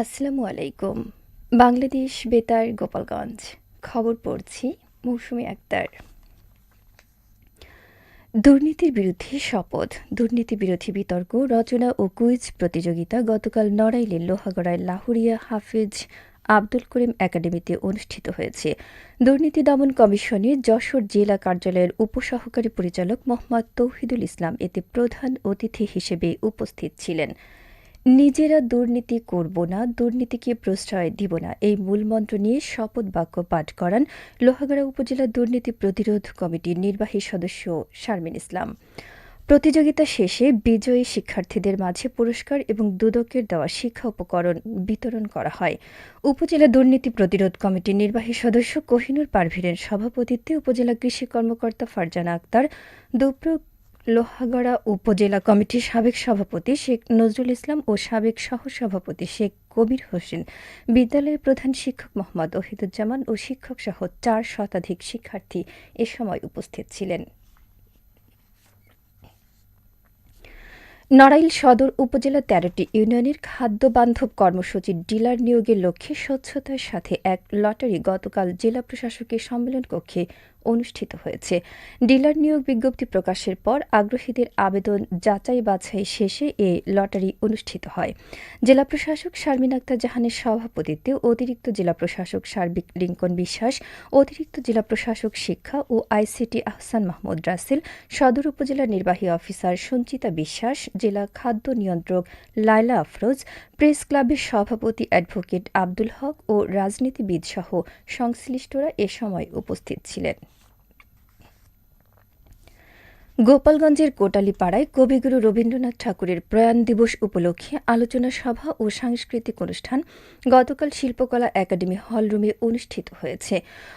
আসসালামু আলাইকুম। বাংলাদেশ বেতার গোপালগঞ্জ। খবর পড়ছি মৌসুমি আক্তার। দুর্নীতির বিরুদ্ধে শপথ। দুর্নীতি বিরোধী বিতর্ক, রচনা ও কুইজ প্রতিযোগিতা গতকাল নড়াইলের লোহাগড়ায় লাহুরিয়া হাফিজ আব্দুল করিম একাডেমিতে অনুষ্ঠিত হয়েছে। দুর্নীতি দমন কমিশনের যশোর জেলা কার্যালয়ের উপসহকারী পরিচালক মোহাম্মদ তৌহিদুল ইসলাম এতে প্রধান অতিথি হিসেবে উপস্থিত ছিলেন। নিজেরা দুর্নীতি করব না, দুর্নীতিকে প্রশ্রয় দিব না। এই মূলমন্ত্র নিয়ে শপথ বাক্য পাঠ করান লোহাগাড়া উপজেলা দুর্নীতি প্রতিরোধ কমিটির নির্বাহী সদস্য শারমিন ইসলাম। প্রতিযোগিতা শেষে বিজয়ী শিক্ষার্থীদের মাঝে পুরস্কার এবং দুদকের দেওয়া শিক্ষা উপকরণ বিতরণ করা হয়। উপজেলা দুর্নীতি প্রতিরোধ কমিটির নির্বাহী সদস্য কোহিনুর পারভীরের সভাপতিত্বে উপজেলা কৃষি কর্মকর্তা ফারজানা আক্তার দুপ্রক লোহাগড়া উপজেলা কমিটির সাবেক সভাপতি শেখ নজরুল ইসলাম ও সাবেক সহসভাপতি শেখ কবির হোসেন, বিদ্যালয়ের প্রধান শিক্ষক মোহাম্মদ ওহিদুজ্জামান ও শিক্ষক সহ চার শতাধিক শিক্ষার্থী এ সময় উপস্থিত ছিলেন। নড়াইল সদর উপজেলা তেরোটি ইউনিয়নের খাদ্য বান্ধব কর্মসূচির ডিলার নিয়োগের লক্ষ্যে স্বচ্ছতার সাথে এক লটারি গতকাল জেলা প্রশাসকের সম্মেলন কক্ষে অনুষ্ঠিত হয়েছে। ডিলার নিয়োগ বিজ্ঞপ্তি প্রকাশের পর আগ্রহীদের আবেদন যাচাই বাছাই শেষে এ লটারি অনুষ্ঠিত হয়। জেলা প্রশাসক শারমিন আক্তার জাহানের সভাপতিত্বে অতিরিক্ত জেলা প্রশাসক সার্বিক লিঙ্কন বিশ্বাস, অতিরিক্ত জেলা প্রশাসক শিক্ষা ও আইসিটি আহসান মাহমুদ রাসেল, সদর উপজেলা নির্বাহী অফিসার সঞ্চিতা বিশ্বাস জেলা খাদ্য নিয়ন্ত্রক লাইলা আফরোজ, প্রেস ক্লাবের সভাপতি অ্যাডভোকেট আব্দুল হক ও রাজনীতিবিদ সহ সংশ্লিষ্টরা এ সময় উপস্থিত ছিলেন। গোপালগঞ্জের কোটালীপাড়ায় কবিগুরু রবীন্দ্রনাথ ঠাকুরের প্রয়াণ দিবস উপলক্ষে আলোচনা সভা ও সাংস্কৃতিক অনুষ্ঠান গতকাল শিল্পকলা একাডেমি হলরুমে অনুষ্ঠিত হয়েছে।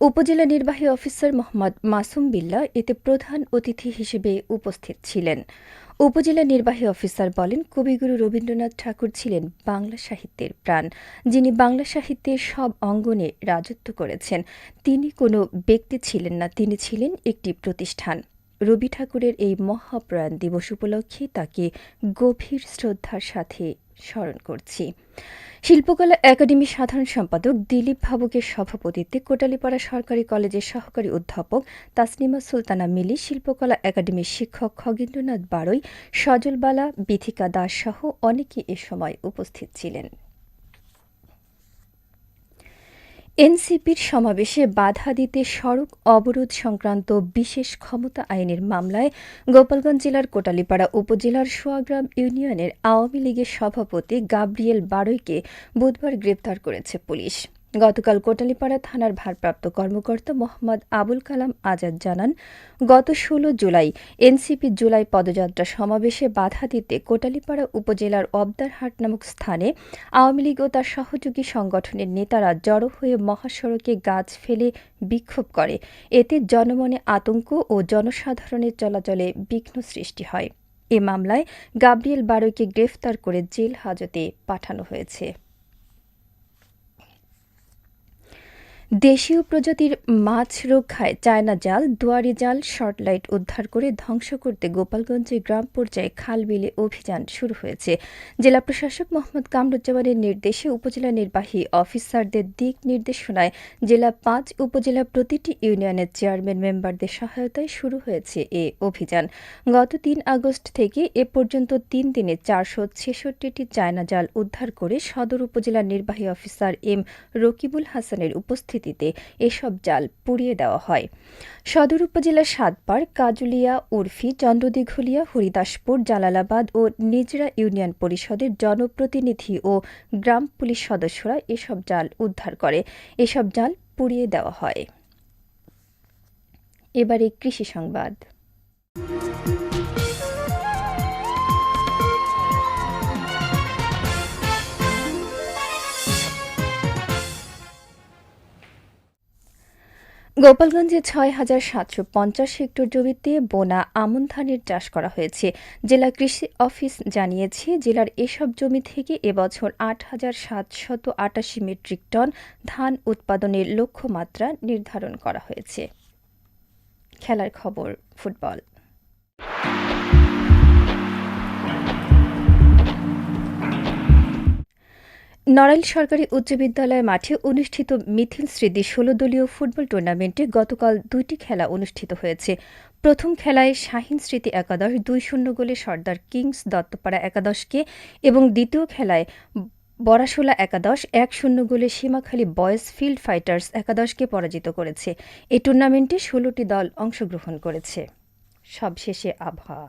উপজেলা নির্বাহী অফিসার মোহাম্মদ মাসুম বিল্লা এতে প্রধান অতিথি হিসেবে উপস্থিত ছিলেন। উপজেলা নির্বাহী অফিসার বলেন, কবিগুরু রবীন্দ্রনাথ ঠাকুর ছিলেন বাংলা সাহিত্যের প্রাণ। যিনি বাংলা সাহিত্যের সব অঙ্গনে রাজত্ব করেছেন, তিনি কোনো ব্যক্তি ছিলেন না, তিনি ছিলেন একটি প্রতিষ্ঠান। রবি ঠাকুরের এই মহাপ্রয়াণ দিবস উপলক্ষে তাকে গভীর শ্রদ্ধার সাথে স্মরণ করছি। শিল্পকলা একাডেমির সাধারণ সম্পাদক দিলীপ ভাবুকের সভাপতিত্বে কোটালীপাড়া সরকারি কলেজের সহকারী অধ্যাপক তাসনিমা সুলতানা মিলি, শিল্পকলা একাডেমির শিক্ষক খগেন্দ্রনাথ বারৈ সজলবালা, বিথিকা দাস সহ অনেকে এ সময় উপস্থিত ছিলেন। এনসিপির সমাবেশে বাধা দিতে সড়ক অবরোধ সংক্রান্ত বিশেষ ক্ষমতা আইনের মামলায় গোপালগঞ্জ জেলার কোটালীপাড়া উপজেলার সোয়াগ্রাম ইউনিয়নের আওয়ামী লীগের সভাপতি গাব্রিয়েল বারৈকে বুধবার গ্রেপ্তার করেছে পুলিশ। গতকাল কোটালীপাড়া থানার ভারপ্রাপ্ত কর্মকর্তা মোহাম্মদ আবুল কালাম আজাদ জানান, গত ষোলো জুলাই এনসিপি জুলাই পদযাত্রা সমাবেশে বাধা দিতে কোটালীপাড়া উপজেলার অবদারহাট নামক স্থানে আওয়ামী লীগ ও তার সহযোগী সংগঠনের নেতারা জড়ো হয়ে মহাসড়কে গাছ ফেলে বিক্ষোভ করে। এতে জনমনে আতঙ্ক ও জনসাধারণের চলাচলে বিঘ্ন সৃষ্টি হয়। এ মামলায় গাব্রিয়েল বারৈকে গ্রেফতার করে জেল হাজতে পাঠানো হয়েছে। দেশীয় প্রজাতির মাছ রক্ষায় চায়না জাল, দুয়ারি জাল শর্টলাইট উদ্ধার করে ধ্বংস করতে গোপালগঞ্জে গ্রাম পর্যায়ে খাল বিলে অভিযান শুরু হয়েছে। জেলা প্রশাসক মোহাম্মদ কামরুজ্জামানের নির্দেশে উপজেলা নির্বাহী অফিসারদের দিক নির্দেশনায় জেলা পাঁচ উপজেলা প্রতিটি ইউনিয়নের চেয়ারম্যান মেম্বারদের সহায়তায় শুরু হয়েছে এ অভিযান। গত তিন আগস্ট থেকে এ পর্যন্ত তিন দিনে চারশো ছেষট্টিটি চায়না জাল উদ্ধার করে সদর উপজেলা নির্বাহী অফিসার এম রকিবুল হাসানের উপস্থিত পরিস্থিতিতে এসব জাল পুড়িয়ে দেওয়া হয়। সদর উপজেলার সাতপাড় কাজুলিয়া, উর্ফি, চন্দ্রদিঘুলিয়া, হরিদাসপুর, জালালাবাদ ও নিজরা ইউনিয়ন পরিষদের জনপ্রতিনিধি ও গ্রাম পুলিশ সদস্যরা এসব জাল উদ্ধার করে। এসব জাল পুড়িয়ে দেওয়া হয়। এবারে কৃষি সংবাদ। গোপালগঞ্জে ছয় হাজার সাতশো পঞ্চাশ হেক্টর জমিতে বোনা আমন ধানের চাষ করা হয়েছে। জেলা কৃষি অফিস জানিয়েছে, জেলার এসব জমি থেকে এবছর আট হাজার সাতশত আটাশি মেট্রিক টন ধান উৎপাদনের লক্ষ্যমাত্রা নির্ধারণ করা হয়েছে। খেলার খবর, ফুটবল। নড়াইল সরকারি উচ্চ বিদ্যালয় মাঠে অনুষ্ঠিত মিথিল স্মৃতি ষোলো দলীয় ফুটবল টুর্নামেন্টে গতকাল দুইটি খেলা অনুষ্ঠিত হয়েছে। প্রথম খেলায় শাহিন স্মৃতি একাদশ, দুই শূন্য গোলে সর্দার কিংস দত্তপাড়া একাদশকে এবং দ্বিতীয় খেলায় বরাশোলা একাদশ, এক শূন্য গোলে সীমাখালী বয়েজ ফিল্ড ফাইটার্স একাদশকে পরাজিত করেছে। এই টুর্নামেন্টে ষোলোটি দল অংশগ্রহণ করেছে। সবশেষে আবহাওয়া।